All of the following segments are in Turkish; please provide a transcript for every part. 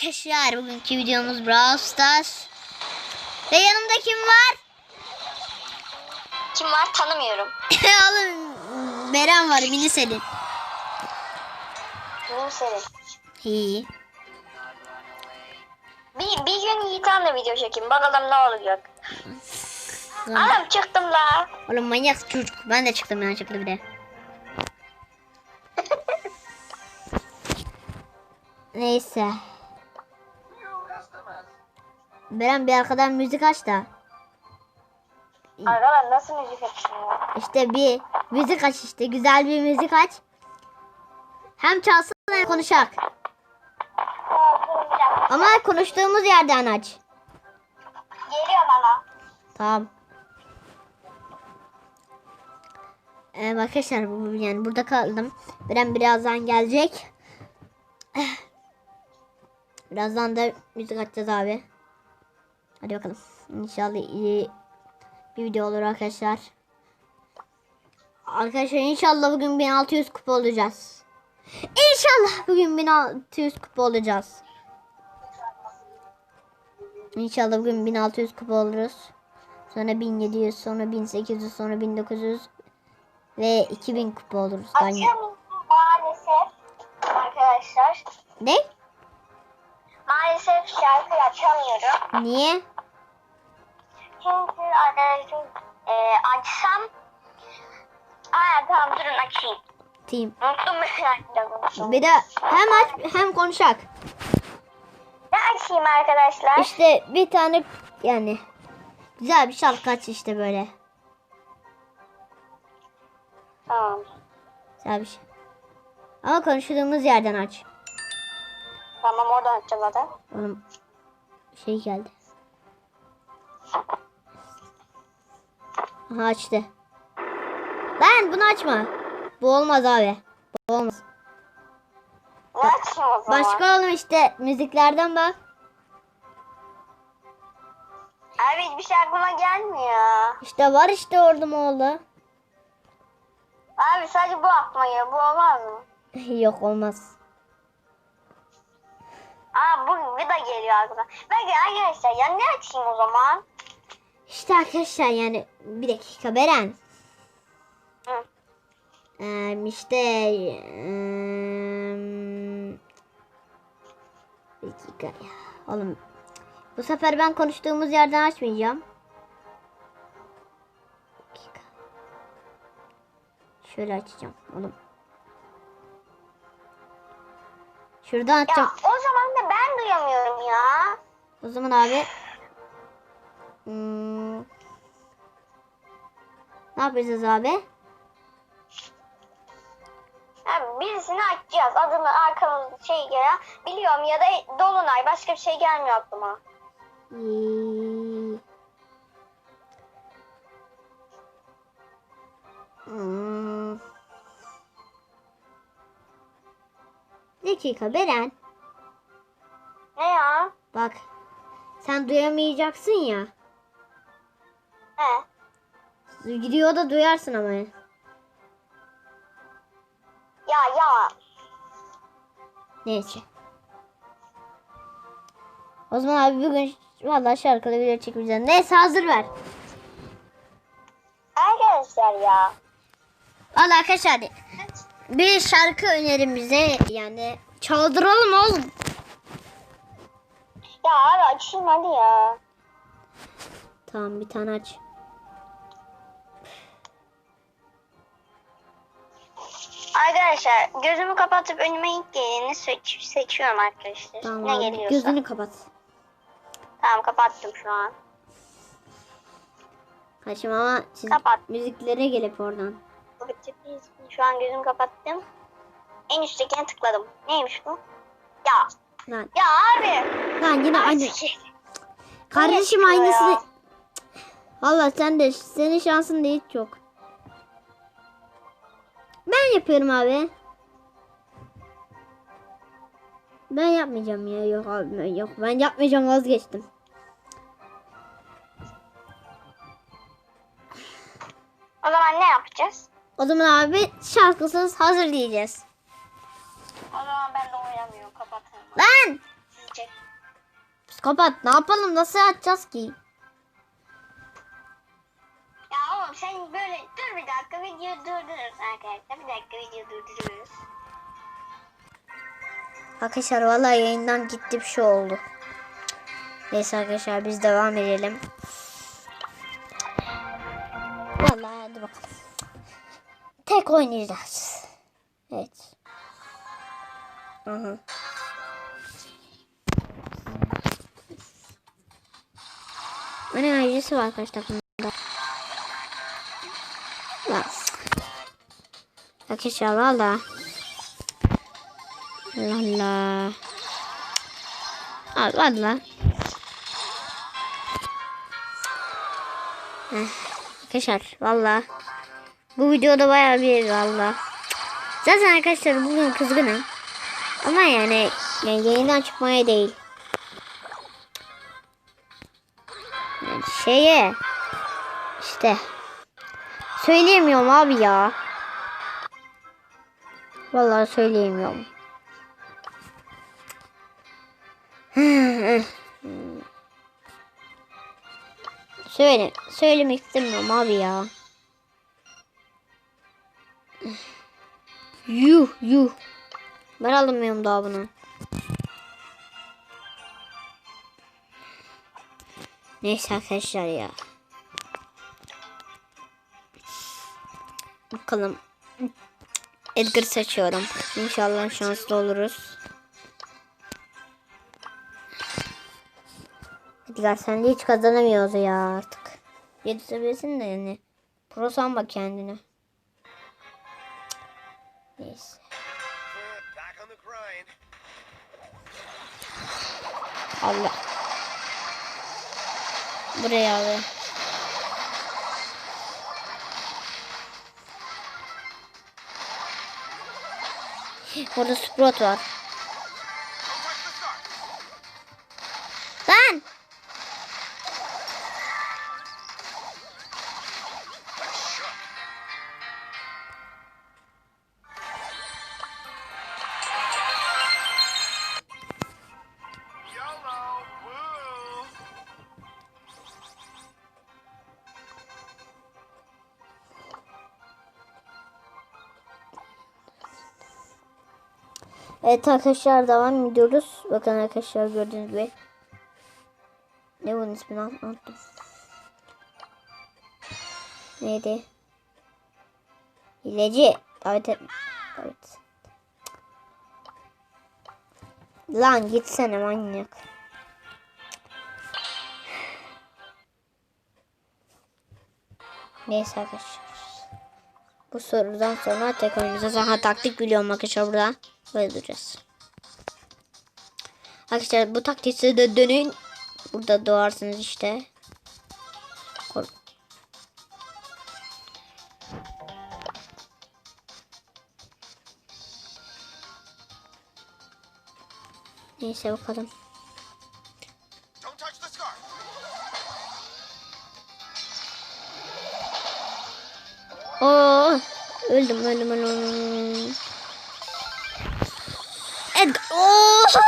arkadaşlar bugünkü videomuz Brawl Stars. Ve yanımda kim var? Kim var tanımıyorum. Oğlum Beren var mini senin. Benim senin. İyi. Bir, bir gün Yiğit'anla video çekeyim. Bakalım ne olacak. Anam çıktım la. Oğlum manyak çocuk. Ben de çıktım yanlışlıkla bir de. Neyse. Beren bir arkadan müzik aç da. Arkadaşlar nasıl müzik açıyor? İşte bir müzik aç işte. Güzel bir müzik aç. Hem çalsın hem konuşak. Ama konuştuğumuz yerden aç. Geliyor bana. Tamam. Ee, arkadaşlar bu- yani burada kaldım. Beren birazdan gelecek. Birazdan da müzik açacağız abi. Hadi bakalım. İnşallah iyi bir video olur arkadaşlar. Arkadaşlar inşallah bugün 1600 kupa olacağız. İnşallah bugün 1600 kupa olacağız. İnşallah bugün 1600 kupa oluruz. Sonra 1700, sonra 1800, sonra 1900 ve 2000 kupa oluruz. Açamıyorum maalesef. Arkadaşlar. Ne? Maalesef şarkıyı açamıyorum. Niye? Çünkü arkadaşlar e, açsam Aa tamam durun açayım. Team. Ben arkadaşlar. Bir de hem aç hem konuşak. Ne açayım arkadaşlar? İşte bir tane yani güzel bir şarkı aç işte böyle. Tamam. Güzel bir şey. Ama konuştuğumuz yerden aç. Tamam oradan açacağım zaten. Oğlum şey geldi. Aha açtı. Lan bunu açma. Bu olmaz abi. Bu olmaz. Ne açayım o zaman? Başka oğlum işte müziklerden bak. Abi hiçbir şey aklıma gelmiyor. İşte var işte orada oğlu. Abi sadece bu aklıma geliyor. Bu olmaz mı? Yok olmaz. Aa bu, bu da geliyor aklıma. Belki arkadaşlar ya ne açayım o zaman? İşte arkadaşlar yani bir dakika Beren. Hı. Ee, işte eee, bir dakika ya. Oğlum bu sefer ben konuştuğumuz yerden açmayacağım. Şöyle açacağım oğlum. Şuradan Ya açacağım. o zaman duyamıyorum ya. O zaman abi hmm, ne yapacağız abi? Abi birisini açacağız. Adını arkamızda şey gelen biliyorum ya da Dolunay başka bir şey gelmiyor aklıma. Hmm. Dakika Beren. Ne ya? Bak sen duyamayacaksın ya. He. Gidiyor da duyarsın ama. Ya ya. Neyse. O zaman abi bugün vallahi şarkıda video çekmeyeceğim. Neyse hazır ver. Arkadaşlar ya. Vallahi arkadaşlar bir şarkı önerin bize yani çaldıralım oğlum. Ya abi açayım hadi ya. Tamam bir tane aç. Arkadaşlar gözümü kapatıp önüme ilk geleni seç seçiyorum arkadaşlar. Tamam ne abi, geliyorsa. gözünü kapat. Tamam kapattım şu an. Kaçım ama siz Kapat. müziklere gelip oradan. Şu an gözümü kapattım. En üsttekine tıkladım. Neymiş bu? Ya. Lan, Ya abi. lan yine aynı. Şey, Kardeşim aynısını. Valla sen de senin şansın da hiç yok. Ben yapıyorum abi. Ben yapmayacağım ya. Yok abi yok. Ben yapmayacağım vazgeçtim. O zaman ne yapacağız? O zaman abi şarkısız hazır diyeceğiz. O zaman ben de oynamıyorum. Kapatın. Lan! Psikopat ne yapalım nasıl atacağız ki? Ya oğlum sen böyle dur bir dakika video durdururuz arkadaşlar. Bir dakika video durduruyoruz. Arkadaşlar vallahi yayından gitti bir şey oldu. Neyse arkadaşlar biz devam edelim. Vallahi hadi bakalım. Tek oynayacağız. Aha. Enerjisi var kaç takımda. Lan. Arkadaşlar valla. Valla. Al valla. Arkadaşlar valla. Bu videoda bayağı bir valla. Zaten arkadaşlar bugün kızgınım. Ama yani, yani yayından çıkmaya değil. Yani şeye işte söyleyemiyorum abi ya. Vallahi söyleyemiyorum. Söyle, söylemek istemiyorum abi ya. Yuh yuh. Ben alamıyorum daha bunu. Neyse arkadaşlar ya. Bakalım. Edgar seçiyorum. İnşallah şanslı oluruz. Edgar sen de hiç kazanamıyoruz ya artık. Yedi seviyesin de yani. Pro sanma kendini. Allah. Buraya abi. Orada Sprout var. Evet arkadaşlar devam ediyoruz. Bakın arkadaşlar gördüğünüz gibi. Ne bunun ismini un- unuttum. Neydi? Hileci. Davet et. Evet. Lan gitsene manyak. Neyse arkadaşlar. Bu sorudan sonra tek oynayacağız. Aha taktik biliyorum arkadaşlar burada. Böyle duracağız. Arkadaşlar bu taktiği de dönün. Burada doğarsınız işte. Neyse bakalım. Öldüm öldüm öldüm. Edgar. Oo!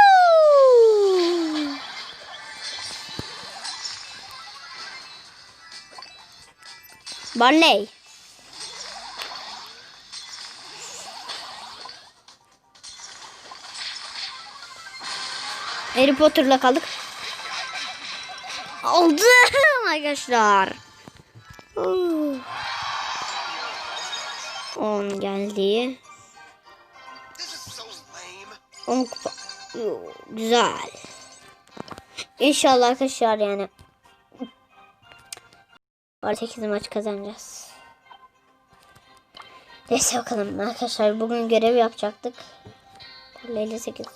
Barley. Harry Potter'la kaldık. Aldım arkadaşlar. Oo. 10 geldi. This is so lame. 10 kupa. Güzel. İnşallah arkadaşlar yani. Var 8 maç kazanacağız. Neyse bakalım arkadaşlar bugün görev yapacaktık. 58.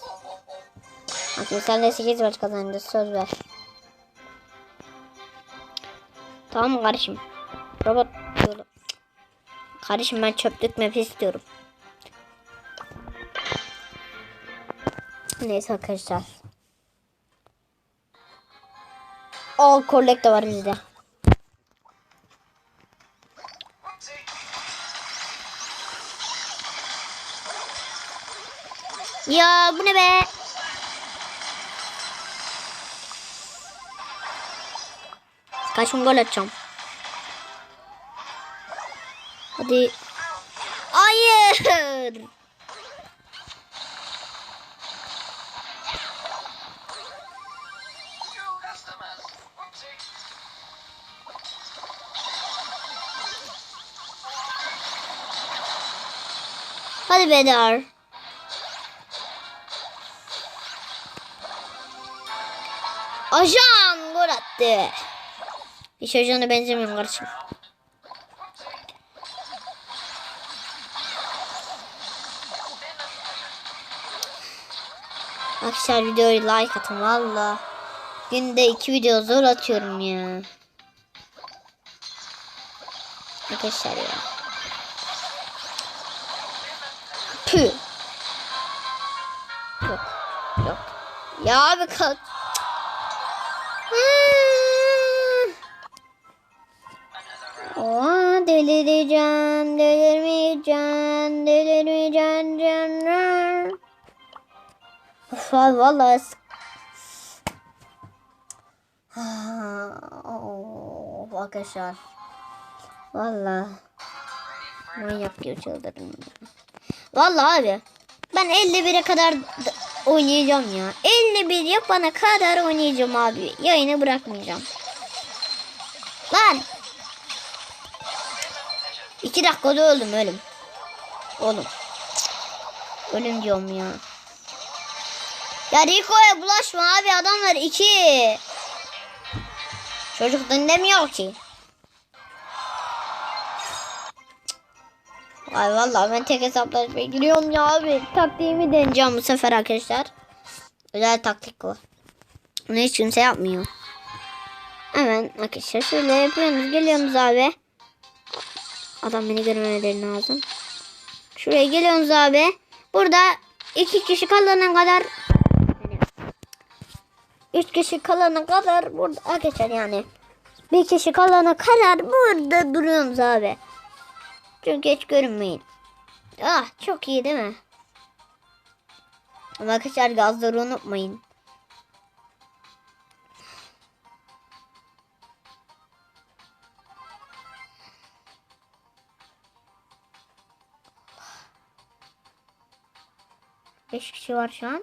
Bakın sen de 8 maç kazanacağız söz ver. Tamam mı kardeşim? Robot diyorum. Kardeşim ben çöplük map istiyorum. Neyse arkadaşlar. All collect de var bizde. Ya bu ne be? Kaç gol atacağım? Hadi. Hayır. Hadi Bedar. Ajan gol attı. Hiç ajana benzemiyorum kardeşim. Arkadaşlar videoyu like atın valla. Günde iki video zor atıyorum ya. Arkadaşlar ya. Püh. Yok. Yok. Ya abi kalk. Oha delireceğim, delirmeyeceğim Of abi vallahi Of arkadaşlar. Vallahi manyak gibi çıldırdım. Vallahi abi ben 51'e kadar oynayacağım ya. 51 yapana kadar oynayacağım abi. Yayını bırakmayacağım. Lan. 2 dakikada öldüm ölüm. Oğlum. Ölüm diyorum ya. Ya Rico'ya bulaşma abi adamlar iki. Çocuk dinlemiyor ki. Ay vallahi ben tek hesaplaşmaya giriyorum ya abi. Taktiğimi deneyeceğim bu sefer arkadaşlar. Özel taktik bu. Bunu hiç kimse yapmıyor. Hemen arkadaşlar şöyle yapıyoruz. Geliyoruz abi. Adam beni görmemeleri lazım. Şuraya geliyoruz abi. Burada iki kişi kalana kadar 3 kişi kalana kadar burada arkadaşlar yani. Bir kişi kalana kadar burada duruyoruz abi. Çünkü hiç görünmeyin. Ah çok iyi değil mi? Ama arkadaşlar gazları unutmayın. Beş kişi var şu an.